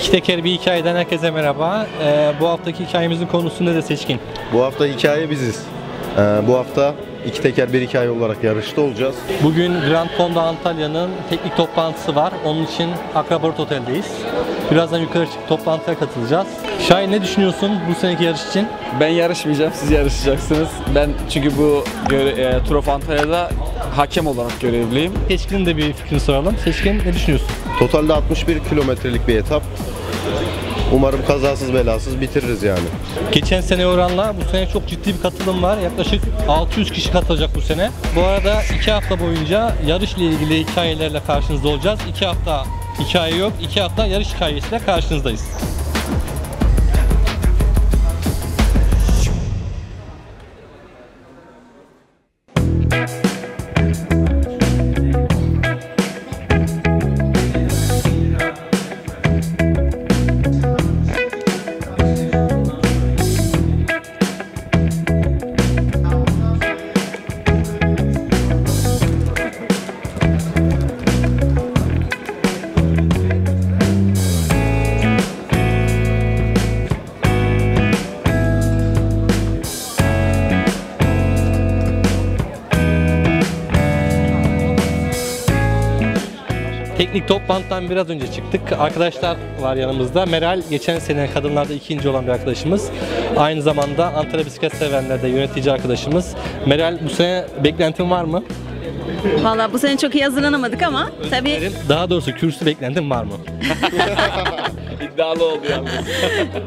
İki teker bir hikayeden herkese merhaba. Ee, bu haftaki hikayemizin konusu nedir Seçkin? Bu hafta hikaye biziz. Ee, bu hafta iki teker bir hikaye olarak yarışta olacağız. Bugün Grand Fonda Antalya'nın teknik toplantısı var. Onun için Akrabarot Otel'deyiz. Birazdan yukarı çıkıp toplantıya katılacağız. Şahin ne düşünüyorsun bu seneki yarış için? Ben yarışmayacağım, siz yarışacaksınız. Ben çünkü bu göre, e, Tur of Antalya'da hakem olarak görevliyim. Seçkin'in de bir fikrini soralım. Seçkin ne düşünüyorsun? Totalde 61 kilometrelik bir etap. Umarım kazasız belasız bitiririz yani. Geçen sene oranla bu sene çok ciddi bir katılım var. Yaklaşık 600 kişi katılacak bu sene. Bu arada 2 hafta boyunca yarışla ilgili hikayelerle karşınızda olacağız. 2 hafta hikaye yok. 2 hafta yarış hikayesiyle karşınızdayız. Teknik toplantıdan biraz önce çıktık. Arkadaşlar var yanımızda. Meral geçen sene kadınlarda ikinci olan bir arkadaşımız. Aynı zamanda Antalya Bisiklet Sevenler'de yönetici arkadaşımız. Meral bu sene beklentin var mı? Valla bu sene çok iyi hazırlanamadık ama tabii Daha doğrusu kürsü beklentin var mı? İddialı oldu yalnız.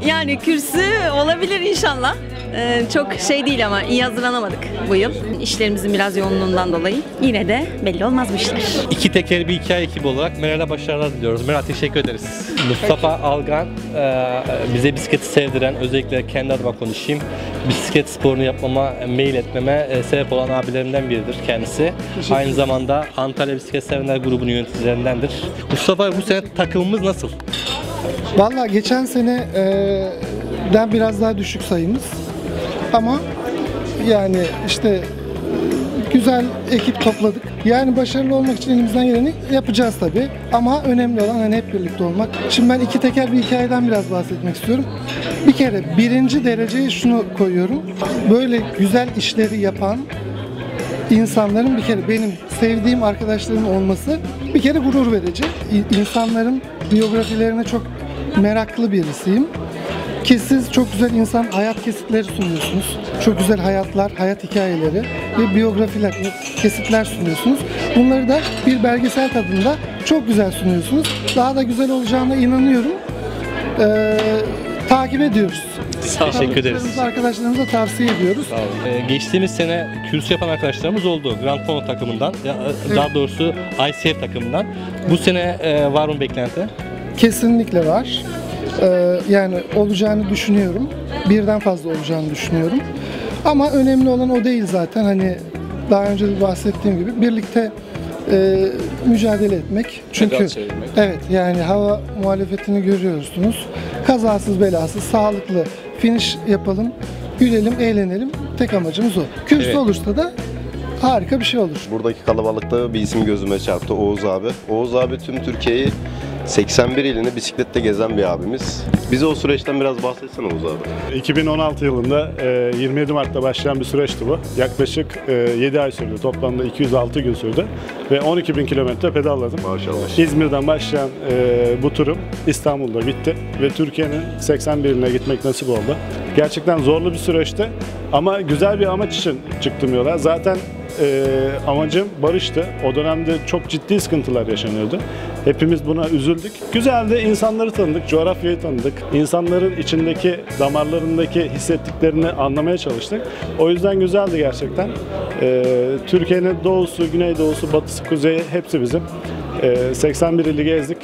yani kürsü olabilir inşallah. Ee, çok şey değil ama iyi hazırlanamadık bu yıl. İşlerimizin biraz yoğunluğundan dolayı. Yine de belli olmaz bu işler. İki teker bir hikaye ekibi olarak Meral'e başarılar diliyoruz. Meral teşekkür ederiz. Mustafa Algan e, bize bisikleti sevdiren, özellikle kendi adıma konuşayım. Bisiklet sporunu yapmama, mail etmeme e, sebep olan abilerimden biridir kendisi. Aynı zamanda Antalya Bisiklet Sevenler grubunun yöneticilerindendir. Mustafa bu sene takımımız nasıl? Valla geçen sene e, den biraz daha düşük sayımız. Ama yani işte güzel ekip topladık. Yani başarılı olmak için elimizden geleni yapacağız tabii. Ama önemli olan hani hep birlikte olmak. Şimdi ben iki teker bir hikayeden biraz bahsetmek istiyorum. Bir kere birinci dereceye şunu koyuyorum. Böyle güzel işleri yapan insanların bir kere benim sevdiğim arkadaşlarım olması bir kere gurur verici. İnsanların biyografilerine çok meraklı birisiyim. Ki siz çok güzel insan hayat kesitleri sunuyorsunuz. Çok güzel hayatlar, hayat hikayeleri ve biyografiler, kesitler sunuyorsunuz. Bunları da bir belgesel tadında çok güzel sunuyorsunuz. Daha da güzel olacağına inanıyorum. Ee, takip ediyoruz. Teşekkür ederiz. Arkadaşlarımıza tavsiye ediyoruz. Ee, geçtiğimiz sene kürsü yapan arkadaşlarımız oldu. Grand Fondo takımından, ya, e, daha doğrusu ICF takımından. Bu sene e, var mı beklenti? Kesinlikle var. Ee, yani olacağını düşünüyorum. Birden fazla olacağını düşünüyorum. Ama önemli olan o değil zaten. Hani daha önce de bahsettiğim gibi birlikte e, mücadele etmek. Çünkü çevirmek. evet yani hava muhalefetini görüyorsunuz. Kazasız belasız sağlıklı finish yapalım. Gülelim, eğlenelim. Tek amacımız o. Kürsü Evet. olursa da harika bir şey olur. Buradaki kalabalıkta bir isim gözüme çarptı Oğuz abi. Oğuz abi tüm Türkiye'yi 81 ilini bisikletle gezen bir abimiz. Bize o süreçten biraz bahsetsene Oğuz abi. 2016 yılında e, 27 Mart'ta başlayan bir süreçti bu. Yaklaşık e, 7 ay sürdü. Toplamda 206 gün sürdü. Ve 12 bin kilometre pedalladım. Maşallah. İzmir'den başlayan e, bu turum İstanbul'da bitti. Ve Türkiye'nin 81 iline gitmek nasip oldu. Gerçekten zorlu bir süreçti. Ama güzel bir amaç için çıktım yola. Zaten e, amacım barıştı. O dönemde çok ciddi sıkıntılar yaşanıyordu. Hepimiz buna üzüldük. Güzeldi. insanları tanıdık, coğrafyayı tanıdık. İnsanların içindeki, damarlarındaki hissettiklerini anlamaya çalıştık. O yüzden güzeldi gerçekten. E, Türkiye'nin doğusu, güneydoğusu, batısı, kuzeyi hepsi bizim. E, 81 ili gezdik.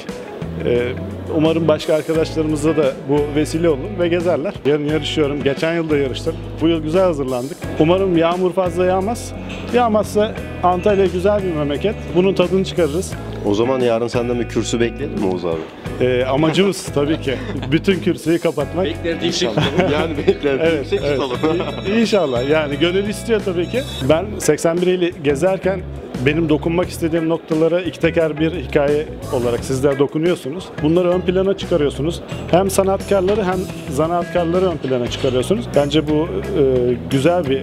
E, Umarım başka arkadaşlarımıza da bu vesile olur ve gezerler. Yarın yarışıyorum. Geçen yıl da yarıştım. Bu yıl güzel hazırlandık. Umarım yağmur fazla yağmaz. Yağmazsa Antalya güzel bir memleket. Bunun tadını çıkarırız. O zaman yarın senden bir kürsü bekleyelim mi Oğuz abi? Ee, amacımız tabii ki bütün kürsüyü kapatmak. Bekleriz inşallah. yani bekler. Evet, yüksek evet. tutalım. İnşallah yani gönül istiyor tabii ki. Ben 81 ili gezerken benim dokunmak istediğim noktalara iki teker bir hikaye olarak sizler dokunuyorsunuz. Bunları ön plana çıkarıyorsunuz. Hem sanatkarları hem zanaatkarları ön plana çıkarıyorsunuz. Bence bu e, güzel bir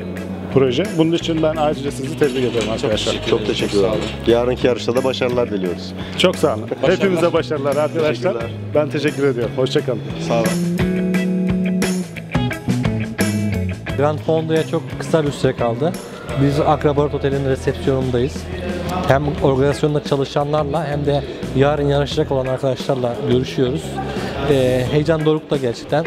proje. Bunun için ben ayrıca sizi tebrik ederim arkadaşlar. Çok teşekkür ederim. Yarınki yarışta da başarılar diliyoruz. Çok sağ olun. Hepinize başarılar arkadaşlar. Ben teşekkür ediyorum. Hoşçakalın. Sağ olun. Grand Fondo'ya çok kısa bir süre kaldı. Biz Akrabarat Oteli'nin resepsiyonundayız. Hem organizasyonda çalışanlarla hem de yarın yarışacak olan arkadaşlarla görüşüyoruz. Ee, heyecan dorukta gerçekten.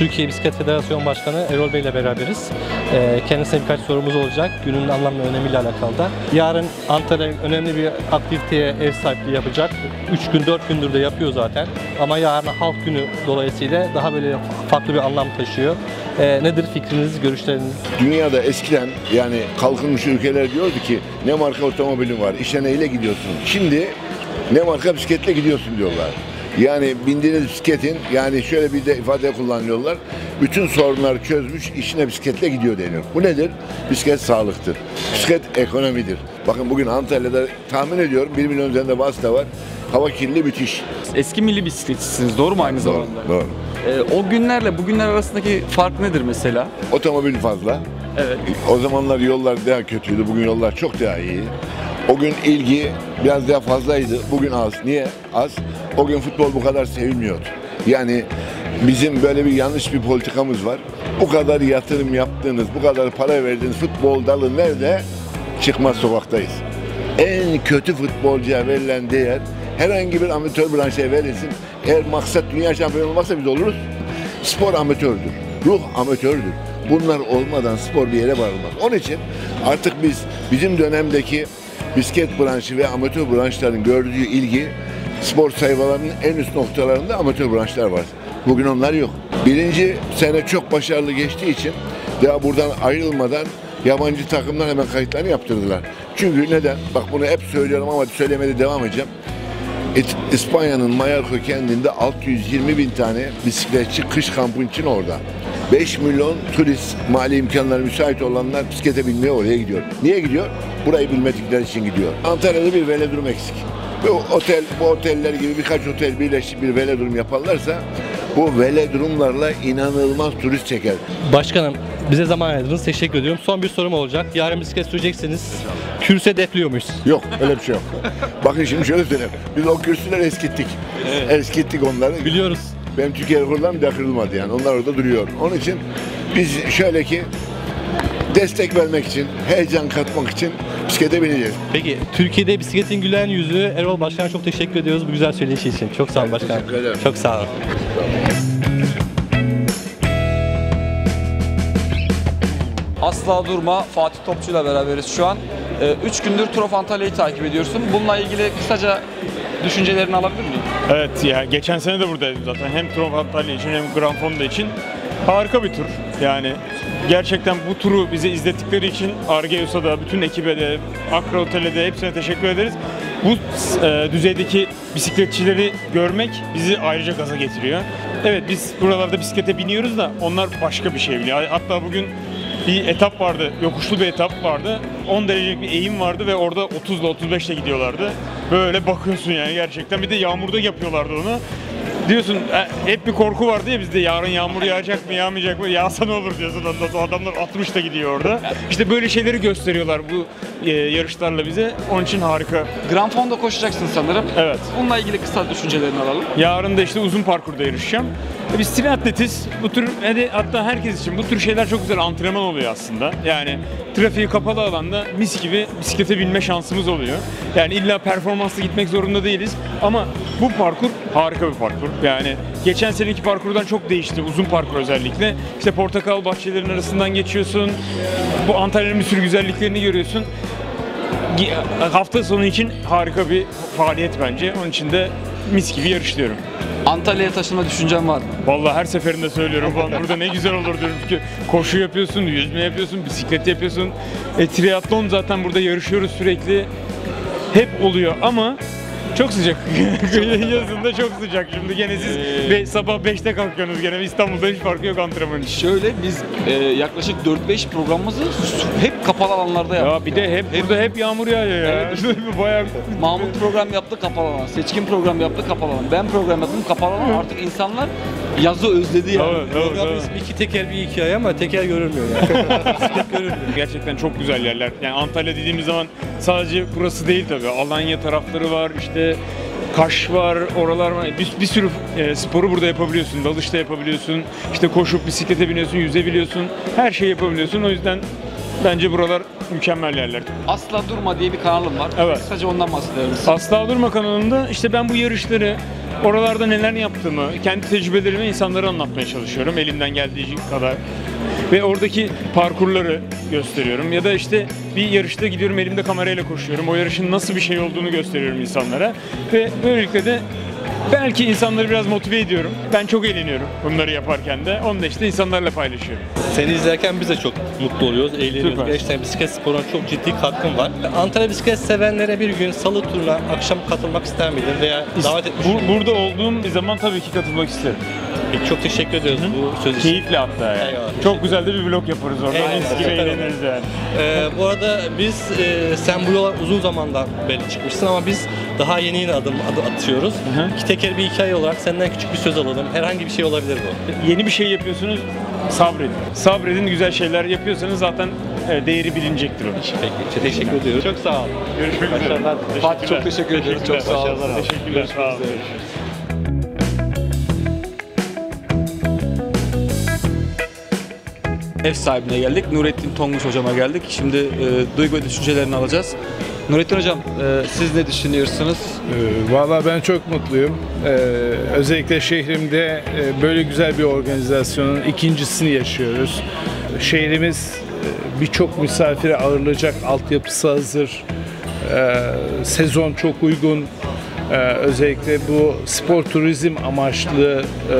Türkiye Bisiklet Federasyonu Başkanı Erol Bey ile beraberiz. Ee, kendisine birkaç sorumuz olacak. Günün anlam ve önemiyle alakalı da. Yarın Antalya önemli bir aktiviteye ev sahipliği yapacak. 3 gün 4 gündür de yapıyor zaten. Ama yarın halk günü dolayısıyla daha böyle farklı bir anlam taşıyor. Ee, nedir fikriniz, görüşleriniz? Dünyada eskiden yani kalkınmış ülkeler diyordu ki ne marka otomobilin var, işe neyle gidiyorsun? Şimdi ne marka bisikletle gidiyorsun diyorlar. Yani bindiğiniz bisikletin yani şöyle bir de ifade kullanıyorlar. Bütün sorunları çözmüş işine bisikletle gidiyor deniyor. Bu nedir? Bisiklet sağlıktır. Bisiklet ekonomidir. Bakın bugün Antalya'da tahmin ediyorum 1 milyon üzerinde vasıta var. Hava kirliliği müthiş. Eski milli bisikletçisiniz doğru mu aynı Doğru, zamanda? doğru. Ee, o günlerle bugünler arasındaki fark nedir mesela? Otomobil fazla. Evet. O zamanlar yollar daha kötüydü. Bugün yollar çok daha iyi. O gün ilgi biraz daha fazlaydı. Bugün az. Niye az? O gün futbol bu kadar sevilmiyordu. Yani bizim böyle bir yanlış bir politikamız var. Bu kadar yatırım yaptığınız, bu kadar para verdiğiniz futbol dalı nerede? Çıkmaz sokaktayız. En kötü futbolcuya verilen değer herhangi bir amatör branşa verilsin. Eğer maksat dünya şampiyonu olmazsa biz oluruz. Spor amatördür. Ruh amatördür. Bunlar olmadan spor bir yere varılmaz. Onun için artık biz bizim dönemdeki bisiklet branşı ve amatör branşların gördüğü ilgi spor sayfalarının en üst noktalarında amatör branşlar var. Bugün onlar yok. Birinci sene çok başarılı geçtiği için daha buradan ayrılmadan yabancı takımlar hemen kayıtlarını yaptırdılar. Çünkü neden? Bak bunu hep söylüyorum ama söylemede devam edeceğim. İspanya'nın Mallorca kendinde 620 bin tane bisikletçi kış kampı için orada. 5 milyon turist mali imkanları müsait olanlar bisiklete binmeye oraya gidiyor. Niye gidiyor? Burayı bilmedikleri için gidiyor. Antalya'da bir velodrom eksik. Bu otel, bu oteller gibi birkaç otel birleşip bir velodrom yaparlarsa bu velodromlarla inanılmaz turist çeker. Başkanım bize zaman ayırdınız. Teşekkür ediyorum. Son bir sorum olacak. Yarın bisiklet süreceksiniz. Kürse defliyor muyuz? Yok öyle bir şey yok. Bakın şimdi şöyle söyleyeyim. Biz o kürsüleri eskittik. Eskittik onları. Biliyoruz. Benim Türkiye rekorlarım bir daha kırılmadı yani. Onlar orada duruyor. Onun için biz şöyle ki destek vermek için, heyecan katmak için bisiklete bineceğiz. Peki Türkiye'de bisikletin gülen yüzü Erol Başkan'a çok teşekkür ediyoruz bu güzel söyleşi için. Çok sağ olun başkanım. teşekkür ederim. Çok sağ olun. Asla durma Fatih Topçu'yla beraberiz şu an. 3 gündür Tour of Antalya'yı takip ediyorsun. Bununla ilgili kısaca düşüncelerini alabilir miyim? Evet ya geçen sene de buradaydım zaten. Hem Tour of Antalya için hem Grand Fondo için. Harika bir tur. Yani gerçekten bu turu bize izlettikleri için Argeus'a da, bütün ekibe de, Akra Otel'e de hepsine teşekkür ederiz. Bu e, düzeydeki bisikletçileri görmek bizi ayrıca gaza getiriyor. Evet biz buralarda bisiklete biniyoruz da onlar başka bir şey biliyor. Hatta bugün bir etap vardı, yokuşlu bir etap vardı. 10 derecelik bir eğim vardı ve orada 30 ile 35 ile gidiyorlardı. Böyle bakıyorsun yani gerçekten. Bir de yağmurda yapıyorlardı onu. Diyorsun e, hep bir korku vardı ya bizde yarın yağmur yağacak mı yağmayacak mı yağsa ne olur diyorsun ondan adamlar 60 da gidiyor orada. İşte böyle şeyleri gösteriyorlar bu e, yarışlarla bize. Onun için harika. Grand Fondo koşacaksın sanırım. Evet. Bununla ilgili kısa düşüncelerini alalım. Yarın da işte uzun parkurda yarışacağım. E Biz triatletiz. Bu tür hadi hatta herkes için bu tür şeyler çok güzel antrenman oluyor aslında. Yani trafiği kapalı alanda mis gibi bisiklete binme şansımız oluyor. Yani illa performanslı gitmek zorunda değiliz. Ama bu parkur harika bir parkur. Yani geçen seneki parkurdan çok değişti. Uzun parkur özellikle. İşte portakal bahçelerinin arasından geçiyorsun. Bu Antalya'nın bir sürü güzelliklerini görüyorsun. Hafta sonu için harika bir faaliyet bence. Onun için de mis gibi yarışlıyorum. Antalya'ya taşınma düşüncen var mı? Vallahi her seferinde söylüyorum falan burada ne güzel olur diyorum ki koşu yapıyorsun, yüzme yapıyorsun, bisiklet yapıyorsun. E, triatlon zaten burada yarışıyoruz sürekli. Hep oluyor ama çok sıcak. Yazında çok sıcak. Şimdi gene siz be- sabah 5'te kalkıyorsunuz gene İstanbul'da hiç farkı yok antrenman için. Şöyle biz e, yaklaşık 4-5 programımızı hep kapalı alanlarda yaptık. Ya bir de hep, burada hep yağmur yağıyor ya. Bayağı Mahmut program yaptı kapalı alan. Seçkin program yaptı kapalı alan. Ben program yaptım kapalı alan. Artık insanlar yazı özledi yani. Tabii, Program tabii. ismi iki teker bir hikaye ama teker görünmüyor yani. Bisiklet görünmüyor. Gerçekten çok güzel yerler. Yani Antalya dediğimiz zaman sadece burası değil tabii. Alanya tarafları var, işte Kaş var, oralar var. Bir, bir sürü e, sporu burada yapabiliyorsun. Dalışta yapabiliyorsun. İşte koşup bisiklete biniyorsun, yüzebiliyorsun. Her şeyi yapabiliyorsun. O yüzden bence buralar mükemmel yerler. Asla Durma diye bir kanalım var. Evet. Kısaca ondan bahsedelim. Asla Durma kanalında işte ben bu yarışları, oralarda neler yaptığımı, kendi tecrübelerimi insanlara anlatmaya çalışıyorum elimden geldiği kadar. Ve oradaki parkurları gösteriyorum. Ya da işte bir yarışta gidiyorum elimde kamerayla koşuyorum. O yarışın nasıl bir şey olduğunu gösteriyorum insanlara. Ve böylelikle de belki insanları biraz motive ediyorum. Ben çok eğleniyorum bunları yaparken de. Onu da işte insanlarla paylaşıyorum. Seni izlerken biz de çok mutlu oluyoruz, eğleniyoruz. Süper. Gerçekten bisiklet sporuna çok ciddi katkın var. Antalya bisiklet sevenlere bir gün salı turuna akşam katılmak ister miydin veya davet etmiş Bu, miydin? burada olduğum bir zaman tabii ki katılmak isterim. Peki, Çok teşekkür ediyoruz bu söz için. Keyifli hatta yani. Eyvallah. Çok güzel de bir vlog yaparız orada. Eyvallah. Mis gibi Süper eğleniriz yani. Ee, bu arada biz, e, sen bu yola uzun zamandan beri çıkmışsın ama biz daha yeni yeni adım adı atıyoruz. hı. İki teker bir hikaye olarak senden küçük bir söz alalım. Herhangi bir şey olabilir bu. Yeni bir şey yapıyorsunuz, sabredin. Sabredin, güzel şeyler yapıyorsanız zaten e, değeri bilinecektir o. Peki, çok teşekkür ediyoruz. Çok sağ ol. Görüşmek üzere. Başarılar. Fatih çok teşekkür ediyoruz. Çok sağ olun. Teşekkürler. Sağ olun. Ev sahibine geldik. Nurettin Tonguç hocama geldik. Şimdi e, duygu ve düşüncelerini alacağız. Nurettin hocam e, siz ne düşünüyorsunuz? Ee, Valla ben çok mutluyum. Ee, özellikle şehrimde e, böyle güzel bir organizasyonun ikincisini yaşıyoruz. Şehrimiz e, birçok misafire ağırlayacak altyapısı hazır. Ee, sezon çok uygun. Ee, özellikle bu spor turizm amaçlı e,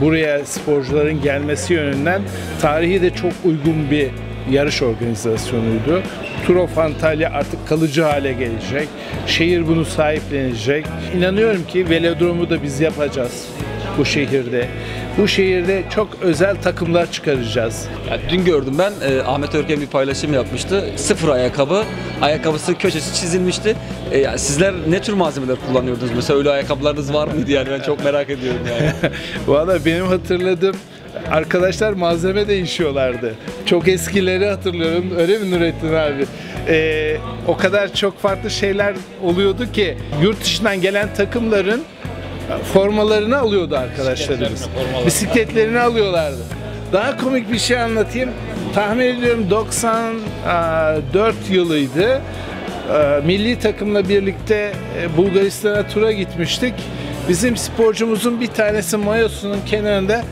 buraya sporcuların gelmesi yönünden tarihi de çok uygun bir yarış organizasyonuydu. Tour of Antalya artık kalıcı hale gelecek. Şehir bunu sahiplenecek. İnanıyorum ki velodromu da biz yapacağız bu şehirde. Bu şehirde çok özel takımlar çıkaracağız. Ya dün gördüm ben e, Ahmet Örken bir paylaşım yapmıştı. Sıfır ayakkabı, ayakkabısı köşesi çizilmişti. E, yani sizler ne tür malzemeler kullanıyordunuz? Mesela öyle ayakkabılarınız var mıydı yani ben çok merak ediyorum yani. Valla benim hatırladığım arkadaşlar malzeme değişiyorlardı. Çok eskileri hatırlıyorum. Öyle mi Nurettin abi? Ee, o kadar çok farklı şeyler oluyordu ki yurt dışından gelen takımların formalarını alıyordu arkadaşlarımız. Bisikletlerini alıyorlardı. Daha komik bir şey anlatayım. Tahmin ediyorum 94 yılıydı. Ee, Milli takımla birlikte e, Bulgaristan'a tura gitmiştik. Bizim sporcumuzun bir tanesi mayosunun kenarında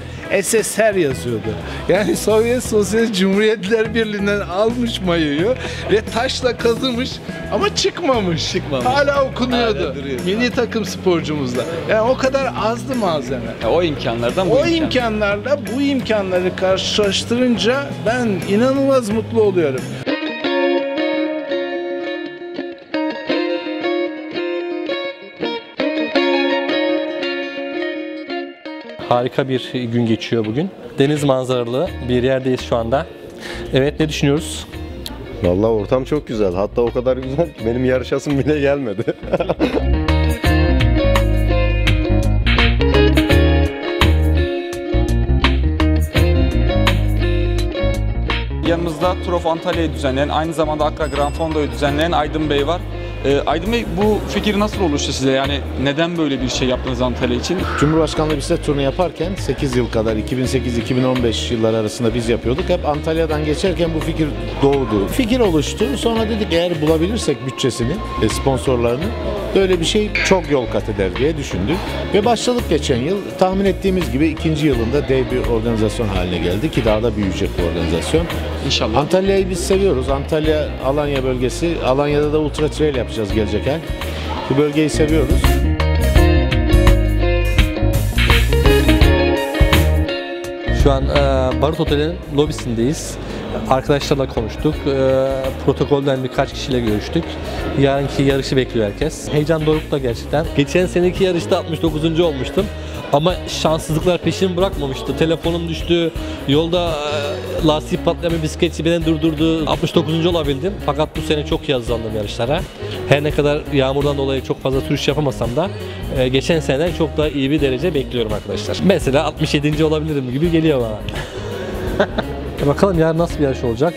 SSR yazıyordu. Yani Sovyet Sosyalist Cumhuriyetler Birliği'nden almış mayoyu ve taşla kazımış ama çıkmamış. Çıkmamış. Hala okunuyordu. Hala duruyor. Milli takım sporcumuzda. Yani o kadar azdı malzeme. Ya o imkanlardan bu O imkan. imkanlarla bu imkanları karşılaştırınca ben inanılmaz mutlu oluyorum. Harika bir gün geçiyor bugün. Deniz manzaralı bir yerdeyiz şu anda. Evet ne düşünüyoruz? Vallahi ortam çok güzel. Hatta o kadar güzel ki benim yarışasım bile gelmedi. Yanımızda Tour of Antalya'yı düzenleyen, aynı zamanda Accra Grand Fondo'yu düzenleyen Aydın Bey var. E, Aydın Bey bu fikir nasıl oluştu size? Yani neden böyle bir şey yaptınız Antalya için? Cumhurbaşkanlığı bisiklet turunu yaparken 8 yıl kadar 2008-2015 yılları arasında biz yapıyorduk. Hep Antalya'dan geçerken bu fikir doğdu. Fikir oluştu. Sonra dedik eğer bulabilirsek bütçesini, e, sponsorlarını Böyle bir şey çok yol kat eder diye düşündük. Ve başladık geçen yıl. Tahmin ettiğimiz gibi ikinci yılında dev bir organizasyon haline geldi ki daha da büyüyecek bu organizasyon. İnşallah. Antalya'yı biz seviyoruz. Antalya, Alanya bölgesi. Alanya'da da ultra trail yapacağız gelecek ay. Bu bölgeyi seviyoruz. Şu an e, Barut Otel'in lobisindeyiz. Arkadaşlarla konuştuk. E, protokolden birkaç kişiyle görüştük. Yarınki yarışı bekliyor herkes. Heyecan dorukta gerçekten. Geçen seneki yarışta 69. olmuştum. Ama şanssızlıklar peşimi bırakmamıştı. Telefonum düştü. Yolda e, lastik patlayan bir bisikletçi beni durdurdu. 69. olabildim. Fakat bu sene çok iyi hazırlandım yarışlara. Her ne kadar yağmurdan dolayı çok fazla sürüş yapamasam da e, geçen seneden çok daha iyi bir derece bekliyorum arkadaşlar. Mesela 67. olabilirim gibi geliyor bana. Bakalım yarın nasıl bir yarış olacak.